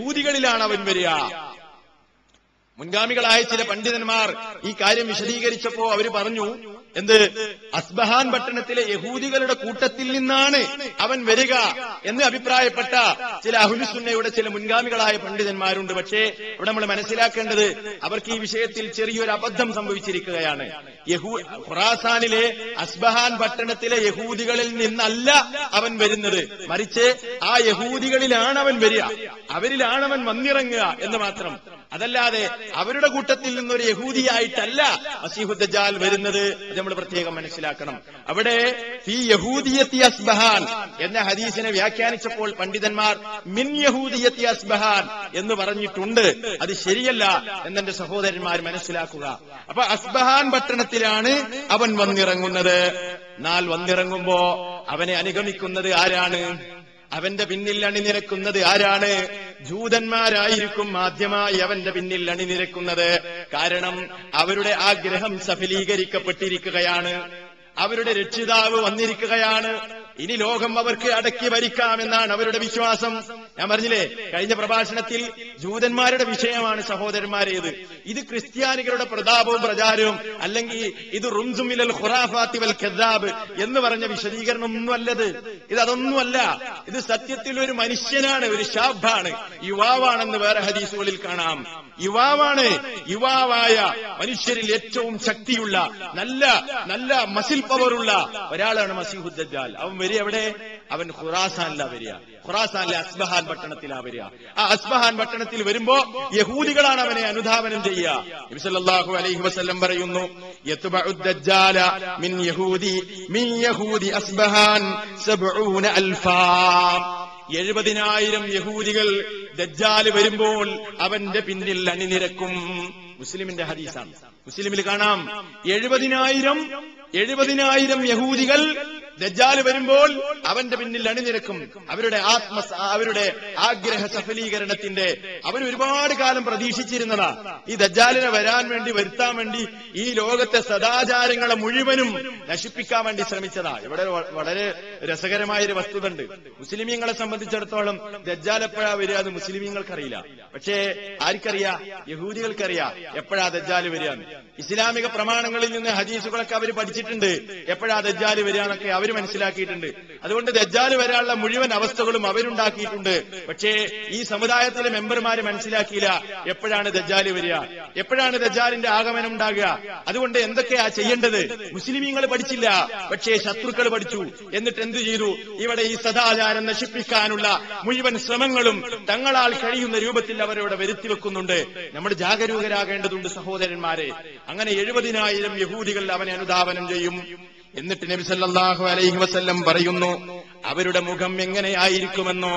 യഹൂദികളിലാണ് അവൻ വരിക. മുൻഗാമികളായ ചില പണ്ഡിതന്മാർ ഈ കാര്യം വിശദീകരിച്ചപ്പോ അവർ പറഞ്ഞു എന്ത്? അസ്ബഹാൻ പട്ടണത്തിലെ യഹൂദികളുടെ കൂട്ടത്തിൽ നിന്നാണ് അവൻ വരിക എന്ന് അഭിപ്രായപ്പെട്ട ചില അഹുലുസുന്നയുടെ ചില മുൻഗാമികളായ പണ്ഡിതന്മാരുണ്ട്. പക്ഷേ ഇവിടെ നമ്മൾ മനസ്സിലാക്കേണ്ടത് അവർക്ക് ഈ വിഷയത്തിൽ ചെറിയൊരു അബദ്ധം സംഭവിച്ചിരിക്കുകയാണ്. യഹൂ ഖുറാസാനിലെ അസ്ബഹാൻ പട്ടണത്തിലെ യഹൂദികളിൽ നിന്നല്ല അവൻ വരുന്നത്. മറിച്ച് ആ യഹൂദികളിലാണ് അവൻ വരിക. അവരിലാണ് അവൻ വന്നിറങ്ങുക എന്ന് മാത്രം. അതല്ലാതെ അവരുടെ കൂട്ടത്തിൽ നിന്നൊരു യഹൂദിയായിട്ടല്ല മസീഹുദ്ദാൽ വരുന്നത് നമ്മൾ പ്രത്യേകം മനസ്സിലാക്കണം. അവിടെ ഫി യഹൂദിയത്തി അസ്ബഹാൻ എന്ന ഹദീസിനെ വ്യാഖ്യാനിച്ചപ്പോൾ പണ്ഡിതന്മാർ മിൻ യഹൂദിയത്തി അസ്ബഹാൻ എന്ന് പറഞ്ഞിട്ടുണ്ട്. അത് ശരിയല്ല എന്നെ സഹോദരന്മാർ മനസ്സിലാക്കുക. അപ്പൊ അസ്ബഹാൻ പട്ടണത്തിലാണ് അവൻ വന്നിറങ്ങുന്നത്. എന്നാൽ വന്നിറങ്ങുമ്പോ അവനെ അനുഗമിക്കുന്നത് ആരാണ്? അവന്റെ പിന്നിൽ അണിനിരക്കുന്നത് ആരാണ്? ജൂതന്മാരായിരിക്കും ആദ്യമായി അവന്റെ പിന്നിൽ അണിനിരക്കുന്നത്. കാരണം അവരുടെ ആഗ്രഹം സഫലീകരിക്കപ്പെട്ടിരിക്കുകയാണ്. അവരുടെ രക്ഷിതാവ് വന്നിരിക്കുകയാണ്. ഇനി ലോകം അവർക്ക് അടക്കി ഭരിക്കാമെന്നാണ് അവരുടെ വിശ്വാസം. ഞാൻ പറഞ്ഞില്ലേ കഴിഞ്ഞ പ്രഭാഷണത്തിൽ ജൂതന്മാരുടെ വിഷയമാണ് സഹോദരന്മാരേത്. ഇത് ക്രിസ്ത്യാനികളുടെ പ്രതാപവും പ്രചാരവും അല്ലെങ്കിൽ ഇത് റുംസുമിലൽ ഖുറാഫാത്തി വൽ ഖദാബ് എന്ന് പറഞ്ഞ വിശദീകരണം ഒന്നുമല്ലത് ഇത് അതൊന്നുമല്ല. ഇത് സത്യത്തിൽ ഒരു മനുഷ്യനാണ് ഒരു ഷാബാണ് യുവാവാണെന്ന് വേറെ ഹദീസുകളിൽ കാണാം. യുവാവാണ് യുവാവായ മനുഷ്യരിൽ ഏറ്റവും ശക്തിയുള്ള നല്ല നല്ല മസിൽ പവറുള്ള ഒരാളാണ് മസീഹുദ്ദാൽ അവൻ വരിക എവിടെ? അവൻ ഖുറാസാനിലാ വരിക. ഖുറാസാനിലെ അസ്ബഹാൻ പട്ടണത്തിലാ വരിക. ആ അസ്ബഹാൻ പട്ടണത്തിൽ വരുമ്പോ യഹൂദികളാണ് അവനെ അനുധാവനം ചെയ്യുക. നബിസല്ലാഹു അലൈഹി വസല്ലം പറയുന്നു മിൻ യഹൂദി മിൻ യഹൂദി അസ്ബഹാൻ അൽഫാ. എഴുപതിനായിരം യഹൂദികൾ ദജ്ജാൽ വരുമ്പോൾ അവന്റെ പിന്നിൽ അണിനിരക്കും. മുസ്ലിമിന്റെ ഹദീസാണ്. മുസ്ലിമിൽ കാണാം എഴുപതിനായിരം എഴുപതിനായിരം യഹൂദികൾ ദജ്ജാൽ വരുമ്പോൾ അവന്റെ പിന്നിൽ അണിനിരക്കും. അവരുടെ ആത്മ അവരുടെ ആഗ്രഹ സഫലീകരണത്തിന്റെ അവർ ഒരുപാട് കാലം പ്രതീക്ഷിച്ചിരുന്നതാ. ഈ ദജ്ജാലിനെ വരാൻ വേണ്ടി വരുത്താൻ വേണ്ടി ഈ ലോകത്തെ സദാചാരങ്ങളെ മുഴുവനും നശിപ്പിക്കാൻ വേണ്ടി ശ്രമിച്ചതാ. ഇവിടെ വളരെ രസകരമായ ഒരു വസ്തുത ഉണ്ട് മുസ്ലിമീങ്ങളെ സംബന്ധിച്ചിടത്തോളം ദജ്ജാൽ എപ്പോഴാ വരിക അത് മുസ്ലിമീങ്ങൾക്കറിയില്ല. പക്ഷേ ആർക്കറിയാ? യഹൂദികൾക്കറിയാം. എപ്പോഴാ ദജ്ജാൽ വരികയാണ് ഇസ്ലാമിക പ്രമാണങ്ങളിൽ നിന്ന് ഹദീസുകളൊക്കെ അവർ പഠിച്ചിട്ടുണ്ട്. എപ്പോഴാ ദജ്ജാൽ വരികയാണൊക്കെ അവർ മനസ്സിലാക്കിയിട്ടുണ്ട്. അതുകൊണ്ട് ദജ്ജാൽ വരാനുള്ള മുഴുവൻ അവസ്ഥകളും അവരുണ്ടാക്കിയിട്ടുണ്ട്. പക്ഷേ ഈ സമുദായത്തിലെ മെമ്പർമാര് മനസ്സിലാക്കിയില്ല എപ്പോഴാണ് ദജ്ജാൽ വരിക. എപ്പോഴാണ് ദജ്ജാലിന്റെ ആഗമനം ഉണ്ടാകുക. അതുകൊണ്ട് എന്തൊക്കെയാ ചെയ്യേണ്ടത്? മുസ്ലിമീങ്ങൾ പഠിച്ചില്ല. പക്ഷേ ശത്രുക്കൾ പഠിച്ചു. എന്നിട്ട് എന്ത് ചെയ്തു? ഇവിടെ ഈ സദാചാരം നശിപ്പിക്കാനുള്ള മുഴുവൻ ശ്രമങ്ങളും തങ്ങളാൽ കഴിയുന്ന രൂപത്തിൽ അവരവിടെ വരുത്തി വെക്കുന്നുണ്ട്. നമ്മൾ ജാഗരൂകരാകേണ്ടതുണ്ട് സഹോദരന്മാരെ. അങ്ങനെ എഴുപതിനായിരം യഹൂദികൾ അവനെ അനുധാവനം ചെയ്യും. എന്നിട്ട് നബി സല്ലല്ലാഹു അലൈഹി വസല്ലം പറയുന്നു അവരുടെ മുഖം എങ്ങനെയായിരിക്കുമെന്നോ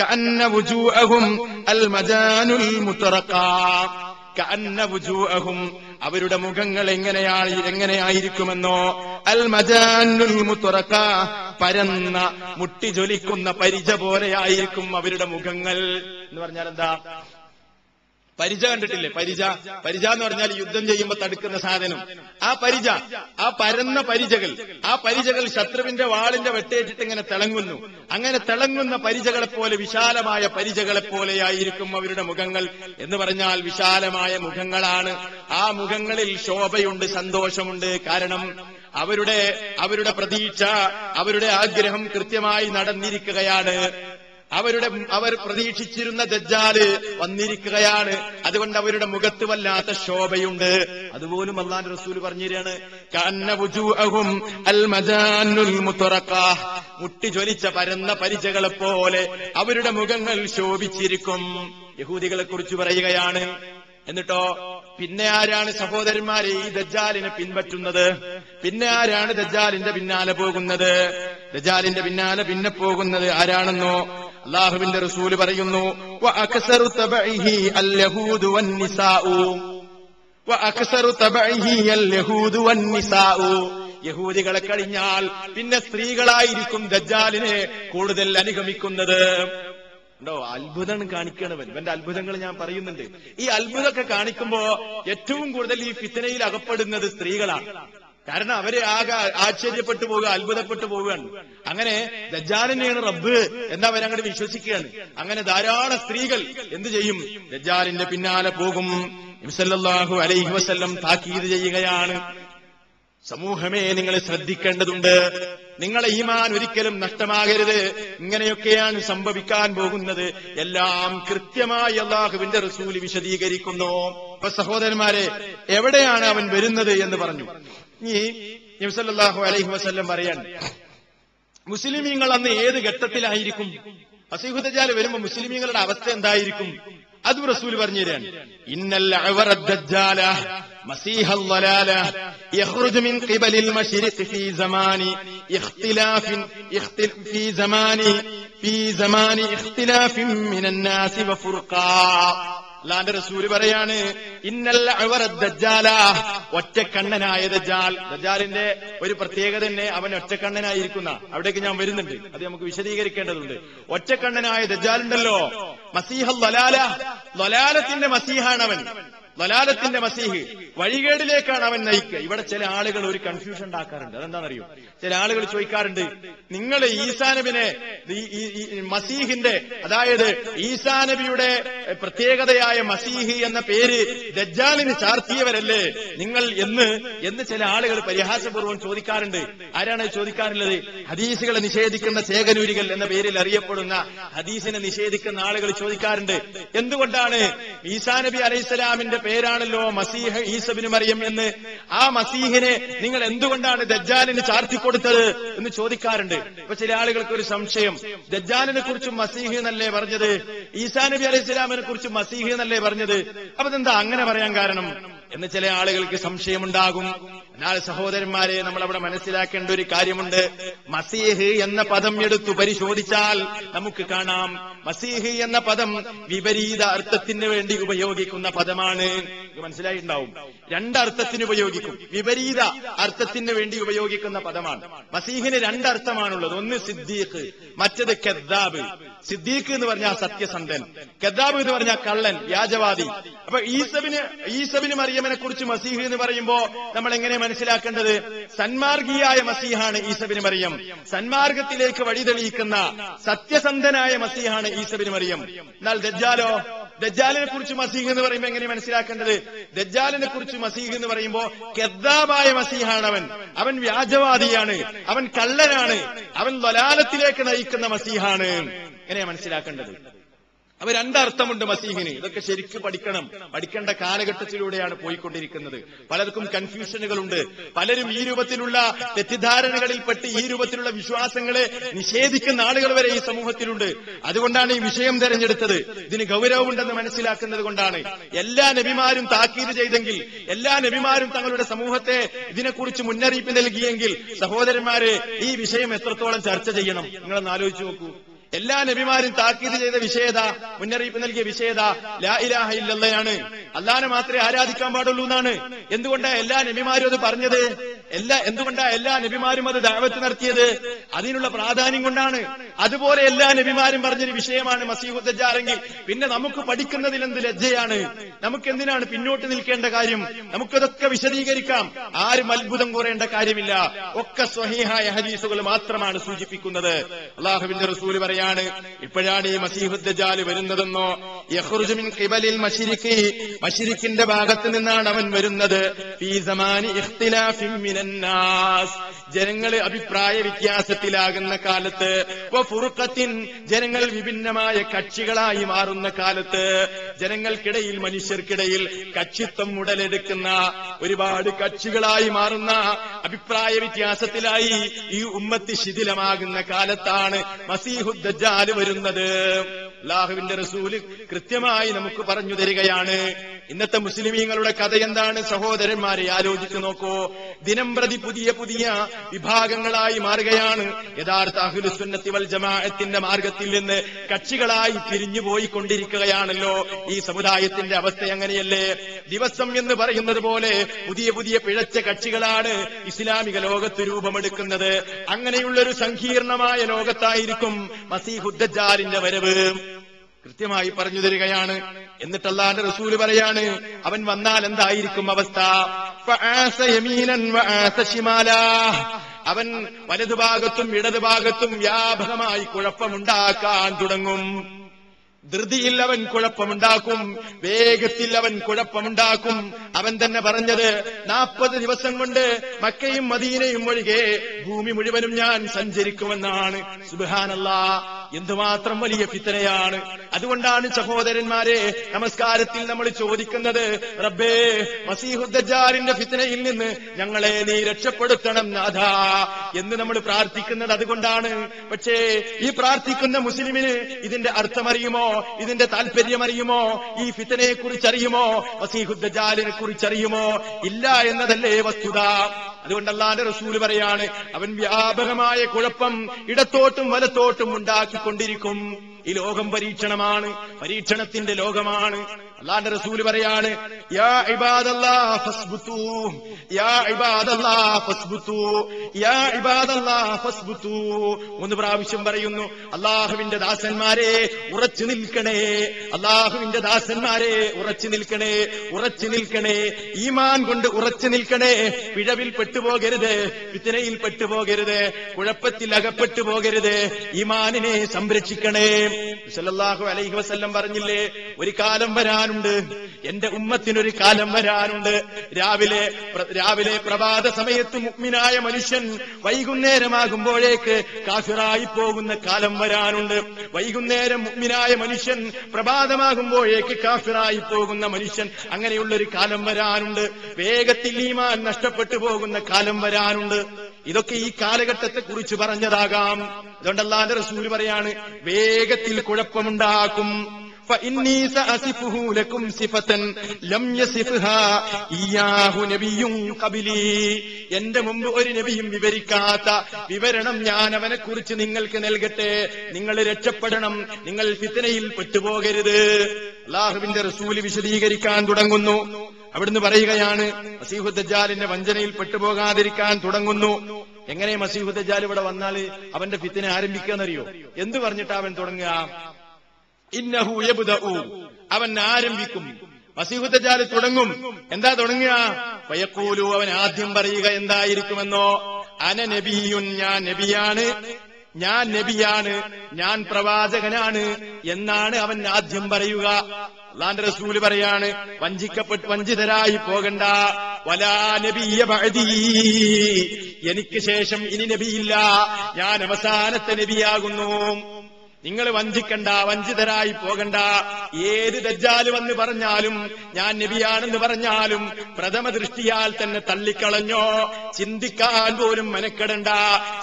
കഅന്ന വുജൂഅഹും അൽ മജാനുൽ മുത്തറഖാ. കഅന്ന വുജൂഅഹും അവരുടെ മുഖങ്ങൾ എങ്ങനെയായി എങ്ങനെയായിരിക്കുമെന്നോ അൽ മജാനുൽ മുത്തറഖ പരന്ന മുട്ടി ജ്വലിക്കുന്ന പരിച പോലെയായിരിക്കും അവരുടെ മുഖങ്ങൾ. എന്ന് പറഞ്ഞാൽ എന്താ പരിച കണ്ടിട്ടില്ലേ? പരിച. പരിച എന്ന് പറഞ്ഞാൽ യുദ്ധം ചെയ്യുമ്പോൾ തടുക്കുന്ന സാധനം. ആ പരിച ആ പരന്ന പരിചകൾ ആ പരിചകൾ ശത്രുവിന്റെ വാളിന്റെ വെട്ടേറ്റിട്ട് ഇങ്ങനെ തിളങ്ങുന്നു. അങ്ങനെ തിളങ്ങുന്ന പരിചകളെ പോലെ വിശാലമായ പരിചകളെ പോലെയായിരിക്കും അവരുടെ മുഖങ്ങൾ എന്ന് പറഞ്ഞാൽ വിശാലമായ മുഖങ്ങളാണ്. ആ മുഖങ്ങളിൽ ശോഭയുണ്ട് സന്തോഷമുണ്ട്. കാരണം അവരുടെ അവരുടെ പ്രതീക്ഷ അവരുടെ ആഗ്രഹം കൃത്യമായി നടന്നിരിക്കുകയാണ്. അവരുടെ അവർ പ്രതീക്ഷിച്ചിരുന്ന ദജ്ജാൽ വന്നിരിക്കുകയാണ്. അതുകൊണ്ട് അവരുടെ മുഖത്ത് വല്ലാത്ത ശോഭയുണ്ട്. അതുപോലും അള്ളാൻ റസൂൽ മുത്തറഖ മുട്ടി ജ്വലിച്ച പരന്ന പരിചകളെ പോലെ അവരുടെ മുഖങ്ങൾ ശോഭിച്ചിരിക്കും. യഹൂദികളെ കുറിച്ച് പറയുകയാണ് എന്നിട്ടോ പിന്നെ ആരാണ് സഹോദരന്മാരെ ഈ ദജ്ജാലിനെ പിൻപറ്റുന്നത്? പിന്നെ ആരാണ് ദജ്ജാലിന്റെ പിന്നാലെ പോകുന്നത്? ദജാലിന്റെ പിന്നാലെ പിന്നെ പോകുന്നത് ആരാണെന്നോ അള്ളാഹുവിന്റെ റസൂൽ പറയുന്നു യഹൂദികളെ കഴിഞ്ഞാൽ പിന്നെ സ്ത്രീകളായിരിക്കും ദജ്ജാലിനെ കൂടുതൽ അനുഗമിക്കുന്നത്. ണ്ടോ അത്ഭുതം കാണിക്കുകയാണ് ഇവൻ ഇവന്റെ അത്ഭുതങ്ങൾ ഞാൻ പറയുന്നുണ്ട്. ഈ അത്ഭുതമൊക്കെ കാണിക്കുമ്പോ ഏറ്റവും കൂടുതൽ ഈ ഫിത്തനയിൽ അകപ്പെടുന്നത് സ്ത്രീകളാണ്. കാരണം അവർ ആകെ ആശ്ചര്യപ്പെട്ടു പോവുക അത്ഭുതപ്പെട്ടു പോവുകയാണ്. അങ്ങനെ ദജ്ജാലിനെയാണ് റബ്ബ് എന്താ അവരങ്ങോട്ട് വിശ്വസിക്കുകയാണ്. അങ്ങനെ ധാരാളം സ്ത്രീകൾ എന്ത് ചെയ്യും? ദജ്ജാലിന്റെ പിന്നാലെ പോകും. അലൈഹി വസ്ല്ലം താക്കീത് ചെയ്യുകയാണ്. സമൂഹമേ നിങ്ങൾ ശ്രദ്ധിക്കേണ്ടതുണ്ട്. നിങ്ങളെ ഈമാൻ ഒരിക്കലും നഷ്ടമാകരുത്. ഇങ്ങനെയൊക്കെയാണ് സംഭവിക്കാൻ പോകുന്നത്. എല്ലാം കൃത്യമായി അള്ളാഹുവിന്റെ റസൂൽ വിശദീകരിക്കുന്നു. അപ്പൊ സഹോദരന്മാരെ എവിടെയാണ് അവൻ വരുന്നത് എന്ന് പറഞ്ഞു. ഈ നബ്സല്ലാഹു അലൈഹി വസല്ലം പറയാൻ മുസ്ലിമീങ്ങൾ അന്ന് ഏത് ഘട്ടത്തിലായിരിക്കും അസീഹുദജാല് വരുമ്പോ മുസ്ലിമീങ്ങളുടെ അവസ്ഥ എന്തായിരിക്കും അതും റസൂൽ പറഞ്ഞു തരാൻ ഇന്നൽ അഅ്വറ الدجال مسيح الضلالة يخرج من قبل المشرق في زمان اختلاف اختل في زمان في زمان اختلاف من الناس وفرقا അള്ളാന്റെ റസൂൽ പറയാണ് ഇന്നല്ല അവർ ദജ്ജാല. ഒറ്റക്കണ്ണനായ ദജ്ജാൽ. ദജ്ജാലിന്റെ ഒരു പ്രത്യേകത തന്നെ അവൻ ഒറ്റക്കണ്ണനായിരിക്കുന്ന. അവിടേക്ക് ഞാൻ വരുന്നുണ്ട്. അത് നമുക്ക് വിശദീകരിക്കേണ്ടതുണ്ട്. ഒറ്റക്കണ്ണനായ ദജ്ജാലുണ്ടല്ലോ. മസീഹ ലൊലാല ലൊലാലത്തിന്റെ മസീഹാണ് അവൻ ലൊലാലത്തിന്റെ മസീഹ്. വഴികേടിലേക്കാണ് അവൻ നയിക്കുക. ഇവിടെ ചില ആളുകൾ ഒരു കൺഫ്യൂഷൻ ഉണ്ടാക്കാറുണ്ട്. അതെന്താണെന്നറിയോ? ചില ആളുകൾ ചോദിക്കാറുണ്ട് നിങ്ങൾ ഈസാനബിനെ മസീഹിന്റെ അതായത് ഈസാനബിയുടെ പ്രത്യേകതയായ മസീഹി എന്ന പേര് ദജ്ജാലിന് ചാർത്തിയവരല്ലേ? നിങ്ങൾ എന്ന് എന്ന് ചില ആളുകൾ പരിഹാസപൂർവം ചോദിക്കാറുണ്ട്. ആരാണ് ചോദിക്കാറുള്ളത്? ഹദീസുകളെ നിഷേധിക്കുന്ന ചേകനൂരികൾ എന്ന പേരിൽ അറിയപ്പെടുന്ന ഹദീസിനെ നിഷേധിക്കുന്ന ആളുകൾ ചോദിക്കാറുണ്ട്. എന്തുകൊണ്ടാണ്? ഈസാനബി അലൈഹിസ്സലാമിന്റെ പേരാണല്ലോ മസീഹ് ഈസബിന് മറിയം എന്ന് ആ മസീഹിനെ നിങ്ങൾ എന്തുകൊണ്ടാണ് ദജ്ജാലിന് ചാർത്തിക്കൊടുത്തത് എന്ന് ചോദിക്കാറുണ്ട്. ഇപ്പൊ ചില ആളുകൾക്ക് ഒരു സംശയം. ദജ്ജാലിനെ കുറിച്ചും മസീഹ് എന്നല്ലേ പറഞ്ഞത്? ഈസാ നബി അലൈഹി സ്വലാമിനെ കുറിച്ചും മസീഹ് എന്നല്ലേ പറഞ്ഞത്? അപ്പൊ എന്താ അങ്ങനെ പറയാൻ കാരണം? എന്ന് ചില ആളുകൾക്ക് സംശയമുണ്ടാകും. എന്നാൽ സഹോദരന്മാരെ നമ്മൾ അവിടെ മനസ്സിലാക്കേണ്ട ഒരു കാര്യമുണ്ട്. മസീഹ് എന്ന പദം എടുത്തു പരിശോധിച്ചാൽ നമുക്ക് കാണാം. മസീഹ് എന്ന പദം വിപരീത അർത്ഥത്തിന് വേണ്ടി ഉപയോഗിക്കുന്ന പദമാണ്. മനസ്സിലായിട്ടുണ്ടാവും? രണ്ടർത്ഥത്തിന് ഉപയോഗിക്കും. വിപരീത അർത്ഥത്തിന് വേണ്ടി ഉപയോഗിക്കുന്ന പദമാണ്. മസീഹിന് രണ്ടർത്ഥമാണുള്ളത് ഒന്ന് സിദ്ദീഖ് മറ്റത് കെദ്ദാബ്. സിദ്ദീഖ് എന്ന് പറഞ്ഞാൽ സത്യസന്ധൻ. കെദ്ദാബ് എന്ന് പറഞ്ഞാൽ കള്ളൻ വ്യാജവാദി. അപ്പൊ ഈസബിന് ഈസബിന് മറിയമ്മനെ കുറിച്ച് മസീഹ് എന്ന് പറയുമ്പോ നമ്മൾ എങ്ങനെ മനസ്സിലാക്കേണ്ടത് സന്മാർഗീയായ മസീഹാണ് ഈസബിന് മറിയം. സന്മാർഗത്തിലേക്ക് വഴി തെളിയിക്കുന്ന സത്യസന്ധനായ മസീഹാണ് ഈസബിന് മറിയം. എന്നാൽ ദജ്ജാലോ? ദജ്ജാലിനെ കുറിച്ച് മസീഹ് എന്ന് പറയുമ്പോൾ എങ്ങനെ മനസ്സിലാക്കേണ്ടത്? ദജ്ജാലിനെ കുറിച്ച് മസീഹ് എന്ന് പറയുമ്പോൾ കെദ്ദാബായ മസീഹാണ് അവൻ. അവൻ വ്യാജവാദിയാണ്. അവൻ കള്ളനാണ്. അവൻ വലാലത്തിലേക്ക് നയിക്കുന്ന മസീഹാണ്. എങ്ങനെയാ മനസ്സിലാക്കേണ്ടത്? അവ രണ്ടർത്ഥമുണ്ട് മസീഹിന്. ഇതൊക്കെ ശരിക്ക് പഠിക്കണം. പഠിക്കേണ്ട കാലഘട്ടത്തിലൂടെയാണ് പോയിക്കൊണ്ടിരിക്കുന്നത്. പലർക്കും കൺഫ്യൂഷനുകളുണ്ട്. പലരും ഈ രൂപത്തിലുള്ള തെറ്റിദ്ധാരണകളിൽപ്പെട്ട് ഈ രൂപത്തിലുള്ള വിശ്വാസങ്ങളെ നിഷേധിക്കുന്ന ആളുകൾ വരെ ഈ സമൂഹത്തിലുണ്ട്. അതുകൊണ്ടാണ് ഈ വിഷയം തെരഞ്ഞെടുത്തത്. ഇതിന് ഗൗരവമുണ്ടെന്ന് മനസ്സിലാക്കുന്നത് കൊണ്ടാണ്. എല്ലാ നബിമാരും താക്കീത് ചെയ്തെങ്കിൽ എല്ലാ നബിമാരും തങ്ങളുടെ സമൂഹത്തെ ഇതിനെക്കുറിച്ച് മുന്നറിയിപ്പ് നൽകിയെങ്കിൽ സഹോദരന്മാരെ ഈ വിഷയം എത്രത്തോളം ചർച്ച ചെയ്യണം? നിങ്ങളൊന്ന് ആലോചിച്ചു നോക്കൂ. എല്ലാ നബിമാരും താക്കീത് ചെയ്ത വിഷയത മുന്നറിയിപ്പ് നൽകിയ വിഷയത. ലാ ഇലാഹ ഇല്ലല്ലയാണ് അല്ലാനെ മാത്രമേ ആരാധിക്കാൻ പാടുള്ളൂ എന്നാണ്. എന്തുകൊണ്ടാണ് എല്ലാ നബിമാരും അത് പറഞ്ഞത്? എല്ലാ എന്തുകൊണ്ടാ എല്ലാ നബിമാരും അത് ദാവത്ത് നടത്തിയത്? അതിനുള്ള പ്രാധാന്യം കൊണ്ടാണ്. അതുപോലെ എല്ലാ നബിമാരും പറഞ്ഞൊരു വിഷയമാണ് മസീഹുദ്ജാലെങ്കിൽ പിന്നെ നമുക്ക് പഠിക്കുന്നതിൽ എന്ത് ലജ്ജയാണ്? നമുക്ക് എന്തിനാണ് പിന്നോട്ട് നിൽക്കേണ്ട കാര്യം? നമുക്കതൊക്കെ വിശദീകരിക്കാം. ആരും അത്ഭുതം കുറയേണ്ട കാര്യമില്ല. ഒക്കെ സ്വഹീഹായ ഹദീസുകൾ മാത്രമാണ് സൂചിപ്പിക്കുന്നത്. അള്ളാഹുവിന്റെ റസൂൽ പറയാണ് ഇപ്പോഴാണ് ഈ മസീഹുദ്ജാൽ വരുന്നതെന്നോ? യഹ്റുജുമിൻ കിബലിൽ മശ്രിഖി മശ്രിഖിന്റെ ഭാഗത്ത് നിന്നാണ് അവൻ വരുന്നത്. ഫീ സമാനി ഇഖ്തിലാഫിൻ നാസ് ജനങ്ങൾ അഭിപ്രായ വ്യത്യാസത്തിലാകുന്ന കാലത്ത് ഫുറുക്കത്തിൻ ജനങ്ങൾ വിഭിന്നമായ കക്ഷികളായി മാറുന്ന കാലത്ത് ജനങ്ങൾക്കിടയിൽ മനുഷ്യർക്കിടയിൽ കക്ഷിത്വം ഉടലെടുക്കുന്ന ഒരുപാട് കക്ഷികളായി മാറുന്ന അഭിപ്രായ വ്യത്യാസത്തിലായി ഈ ഉമ്മത്തി ശിഥിലമാകുന്ന കാലത്താണ് മസീഹുദ്ദാൽ വരുന്നത്. അള്ളാഹുവിന്റെ റസൂൽ കൃത്യമായി നമുക്ക് പറഞ്ഞു തരികയാണ്. ഇന്നത്തെ മുസ്ലിമീങ്ങളുടെ കഥ എന്താണ്? സഹോദരന്മാരെ ആലോചിച്ചു നോക്കൂ. ദിനം പ്രതി പുതിയ പുതിയ വിഭാഗങ്ങളായി മാറുകയാണ്. യഥാർത്ഥ അഹുലുസുന്നത്തി വൽ ജമാഅത്തിന്റെ മാർഗത്തിൽ നിന്ന് കക്ഷികളായി പിരിഞ്ഞു പോയിക്കൊണ്ടിരിക്കുകയാണല്ലോ ഈ സമുദായത്തിന്റെ അവസ്ഥ അങ്ങനെയല്ലേ ദിവസം എന്ന് പറയുന്നത് പോലെ പുതിയ പുതിയ പിഴച്ച കക്ഷികളാണ് ഇസ്ലാമിക ലോകത്ത് രൂപമെടുക്കുന്നത്. അങ്ങനെയുള്ളൊരു സങ്കീർണമായ ലോകത്തായിരിക്കും മസീഹുദ്ദാലിന്റെ വരവ്. കൃത്യമായി പറഞ്ഞു തരികയാണ്. എന്നിട്ട് അള്ളാന്റെ റസൂൽ പറയാണ് അവൻ വന്നാൽ എന്തായിരിക്കും അവസ്ഥ? അവൻ വലതുഭാഗത്തും ഇടതുഭാഗത്തും വ്യാപകമായി കുഴപ്പമുണ്ടാക്കാൻ തുടങ്ങും. ധൃതിയിൽ അവൻ കുഴപ്പമുണ്ടാക്കും വേഗത്തിൽ അവൻ കുഴപ്പമുണ്ടാക്കും. അവൻ തന്നെ പറഞ്ഞത് നാൽപ്പത് ദിവസം കൊണ്ട് മക്കയും മദീനയും ഒഴികെ ഭൂമി മുഴുവനും ഞാൻ സഞ്ചരിക്കുമെന്നാണ്. സുബാനല്ല എന്തുമാത്രം വലിയ ഫിത്തനയാണ്. അതുകൊണ്ടാണ് സഹോദരന്മാരെ നമസ്കാരത്തിൽ നമ്മൾ ചോദിക്കുന്നത് റബ്ബേ മസീഹുദ്ദാറിന്റെ ഫിത്തനയിൽ നിന്ന് ഞങ്ങളെ നീ രക്ഷപ്പെടുത്തണം നാഥ എന്ന് നമ്മൾ പ്രാർത്ഥിക്കുന്നത് അതുകൊണ്ടാണ്. പക്ഷേ ഈ പ്രാർത്ഥിക്കുന്ന മുസ്ലിമിന് ഇതിന്റെ അർത്ഥമറിയുമോ? ഇതിന്റെ താല്പര്യമറിയുമോ ഈ ഫിത്തനയെ കുറിച്ചറിയുമോ വസീഹുദ്ദാലിനെ കുറിച്ചറിയുമോ ഇല്ല എന്നതല്ലേ വസ്തുത. അതുകൊണ്ട് അല്ലാന്റെ റസൂൽ പറയാണ് അവൻ വ്യാപകമായ കുഴപ്പം ഇടത്തോട്ടും വലത്തോട്ടും ഉണ്ടാക്കിക്കൊണ്ടിരിക്കും. ഈ ലോകം പരീക്ഷണമാണ് പരീക്ഷണത്തിന്റെ ലോകമാണ്. അള്ളാന്റെ റസൂൽ പറയാണ് മൂന്ന് പ്രാവശ്യം പറയുന്നു അള്ളാഹുവിന്റെ ദാസന്മാരെ ഉറച്ചു നിൽക്കണേ അള്ളാഹുവിന്റെ ദാസന്മാരെ ഉറച്ചു നിൽക്കണേ ഉറച്ചു നിൽക്കണേ. ഈമാൻ കൊണ്ട് ഉറച്ചു നിൽക്കണേ. പിഴവിൽ പെട്ടുപോകരുത് വിത്തനയിൽ പെട്ടുപോകരുത് കുഴപ്പത്തിൽ അകപ്പെട്ടു പോകരുത്. ഈമാനിനെ സംരക്ഷിക്കണേ. സല്ലല്ലാഹു അലൈഹി വസല്ലം പറഞ്ഞില്ലേ ഒരു കാലം വരാനുണ്ട് എന്റെ ഉമ്മത്തിനൊരു കാലം വരാനുണ്ട്. രാവിലെ രാവിലെ പ്രഭാത സമയത്ത് മുഗ്മിനായ മനുഷ്യൻ വൈകുന്നേരമാകുമ്പോഴേക്ക് കാഫിറായി പോകുന്ന കാലം വരാനുണ്ട്. വൈകുന്നേരം മുഗ്മിനായ മനുഷ്യൻ പ്രഭാതമാകുമ്പോഴേക്ക് കാഫിറായി പോകുന്ന മനുഷ്യൻ അങ്ങനെയുള്ളൊരു കാലം വരാനുണ്ട്. വേഗത്തിൽ ഈമാൻ നഷ്ടപ്പെട്ടു പോകുന്ന കാലം വരാനുണ്ട്. ഇതൊക്കെ ഈ കാലഘട്ടത്തെ കുറിച്ച് പറഞ്ഞതാകാം. അതുകൊണ്ടല്ലാതെ റസൂൽ പറയാണ് വേഗത്തിൽ കുഴപ്പമുണ്ടാക്കും. فإني سأصفه لكم صفة لم يصفها إياه نبي قبلي എന്റെ മുമ്പ് ഒരു നബിയും വിവരിക്കാത്ത വിവരണം ഞാൻ അവനെ കുറിച്ച് നിങ്ങൾക്ക് നൽകട്ടെ നിങ്ങൾ രക്ഷപ്പെടണം നിങ്ങൾ ഫിത്തനയിൽ പെട്ടുപോകരുത് അള്ളാഹുവിന്റെ റസൂല് വിശദീകരിക്കാൻ തുടങ്ങുന്നു അവിടുന്ന് പറയുകയാണ് മസീഹുദ്ദാലിന്റെ വഞ്ചനയിൽ പെട്ടുപോകാതിരിക്കാൻ തുടങ്ങുന്നു എങ്ങനെ മസീഹുദ്ദാൽ ഇവിടെ വന്നാൽ അവന്റെ ഫിത്തിനെ ആരംഭിക്കാന്നറിയോ എന്ത് പറഞ്ഞിട്ടാ അവൻ തുടങ്ങുക ഇന്നഹു അവൻ ആരംഭിക്കും. മസീഹുദ്ദാൽ തുടങ്ങും. എന്താ തുടങ്ങുക? പയക്കൂലു അവൻ ആദ്യം പറയുക എന്തായിരിക്കുമെന്നോ? അന നബിയുൻ ഞാൻ നബിയാണ്. ഞാൻ നബിയാണ്. ഞാൻ പ്രവാചകനാണ്. എന്നാണ് അവൻ ആദ്യം പറയുക. അള്ളാന്റെ റസൂൽ പറയാണ് വഞ്ചിക്കപ്പെട്ട് വഞ്ചിതരായി പോകണ്ട. വലാ നബിയ ബഅദീ. എനിക്ക് ശേഷം ഇനി നബിയില്ല. ഞാൻ അവസാനത്തെ നബിയാകുന്നു. നിങ്ങൾ വഞ്ചിക്കണ്ട വഞ്ചിതരായി പോകണ്ട. ഏത് ദജ്ജാൽ വന്ന് പറഞ്ഞാലും ഞാൻ നബിയാണെന്ന് പറഞ്ഞാലും പ്രഥമ ദൃഷ്ടിയാൽ തന്നെ തള്ളിക്കളഞ്ഞോ? ചിന്തിക്കാൻ പോലും മെനക്കെടണ്ട.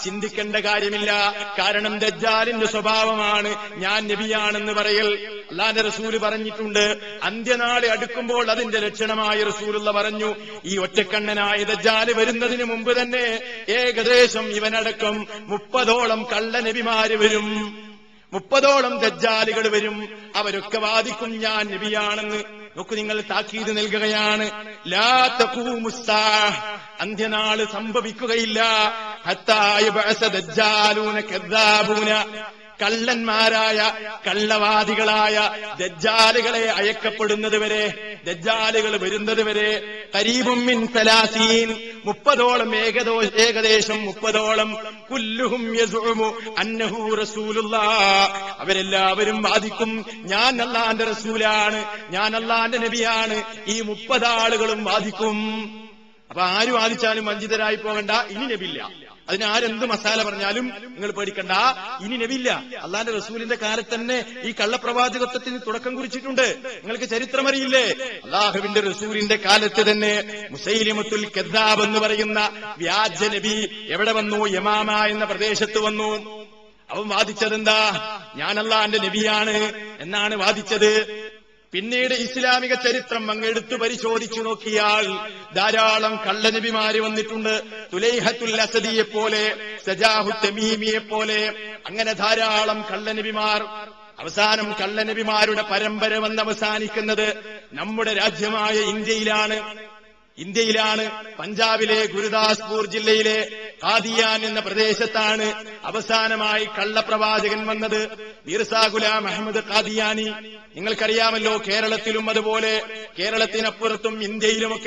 ചിന്തിക്കേണ്ട കാര്യമില്ല. കാരണം ദജ്ജാലിന്റെ സ്വഭാവമാണ് ഞാൻ നബിയാണെന്ന് പറയൽ. അല്ലാന്റെ റസൂൽ പറഞ്ഞിട്ടുണ്ട്. അന്ത്യനാളെ അടുക്കുമ്പോൾ അതിന്റെ ലക്ഷണമായി റസൂലുള്ള പറഞ്ഞു ഈ ഒറ്റക്കണ്ണനായ ദജ്ജാൽ വരുന്നതിന് മുമ്പ് തന്നെ ഏകദേശം ഇവനടക്കം മുപ്പതോളം കള്ളനബിമാര് വരും. മുപ്പതോളം ദജ്ജാലുകൾ വരും. അവരൊക്കെ വാദിക്കും ഞാൻ നബിയാണെന്ന്. നോക്കു നിങ്ങൾ താക്കീത് നൽകുകയാണ്. അന്ത്യനാൾ സംഭവിക്കുകയില്ല. കള്ളന്മാരായ കള്ളവാദികളായ ദജ്ജാലുകളെ അയക്കപ്പെടുന്നത് വരെ ദജ്ജാലുകൾ വരുന്നത് വരെ കരീബുമിൻ സലാസീൻ മുപ്പതോളം ഏകദോ ഏകദേശം മുപ്പതോളം കുല്ലുഹും അന്നഹു റസൂലുള്ള. അവരെല്ലാവരും വാദിക്കും ഞാൻ അള്ളാന്റെ റസൂലാണ് ഞാൻ അള്ളാന്റെ നബിയാണ്. ഈ മുപ്പതാളുകളും വാദിക്കും. അപ്പൊ ആര് വാദിച്ചാലും വഞ്ചിതരായി പോകണ്ട ഇനി നബില്ല. അതിന് ആരെന്ത് മസാല പറഞ്ഞാലും നിങ്ങൾ പേടിക്കണ്ട. ഇനി നബില്ല അള്ളാന്റെ റസൂലിന്റെ കാലത്ത് തന്നെ ഈ കള്ളപ്രവാചകത്വത്തിന് തുടക്കം കുറിച്ചിട്ടുണ്ട്. നിങ്ങൾക്ക് ചരിത്രമറിയില്ലേ? അള്ളാഹുവിന്റെ റസൂലിന്റെ കാലത്ത് തന്നെ മുസൈലിമത്തുൽ കെദാബ് എന്ന് പറയുന്ന വ്യാജ നബി എവിടെ വന്നു? യമാമ എന്ന പ്രദേശത്ത് വന്നു. അവൻ വാദിച്ചതെന്താ? ഞാനല്ലാന്റെ നബിയാണ് എന്നാണ് വാദിച്ചത്. പിന്നീട് ഇസ്ലാമിക ചരിത്രം അങ്ങ് എടുത്തു പരിശോധിച്ചു നോക്കിയാൽ ധാരാളം കള്ളനബിമാര് വന്നിട്ടുണ്ട്. തുലൈഹത്തുൽ അസദിയെ പോലെ സജാഹു തമീമിയെ പോലെ അങ്ങനെ ധാരാളം കള്ളനബിമാർ. അവസാനം കള്ളനബിമാരുടെ പരമ്പര വന്ന് അവസാനിക്കുന്നത് നമ്മുടെ രാജ്യമായ ഇന്ത്യയിലാണ്. ഇന്ത്യയിലാണ് പഞ്ചാബിലെ ഗുരുദാസ്പൂർ ജില്ലയിലെ കാദിയാൻ എന്ന പ്രദേശത്താണ് അവസാനമായി കള്ളപ്രവാചകൻ വന്നത്. ബിർസാഗുലാം അഹമ്മദ് കാദിയാനി നിങ്ങൾക്കറിയാമല്ലോ കേരളത്തിലും അതുപോലെ കേരളത്തിനപ്പുറത്തും ഇന്ത്യയിലുമൊക്കെ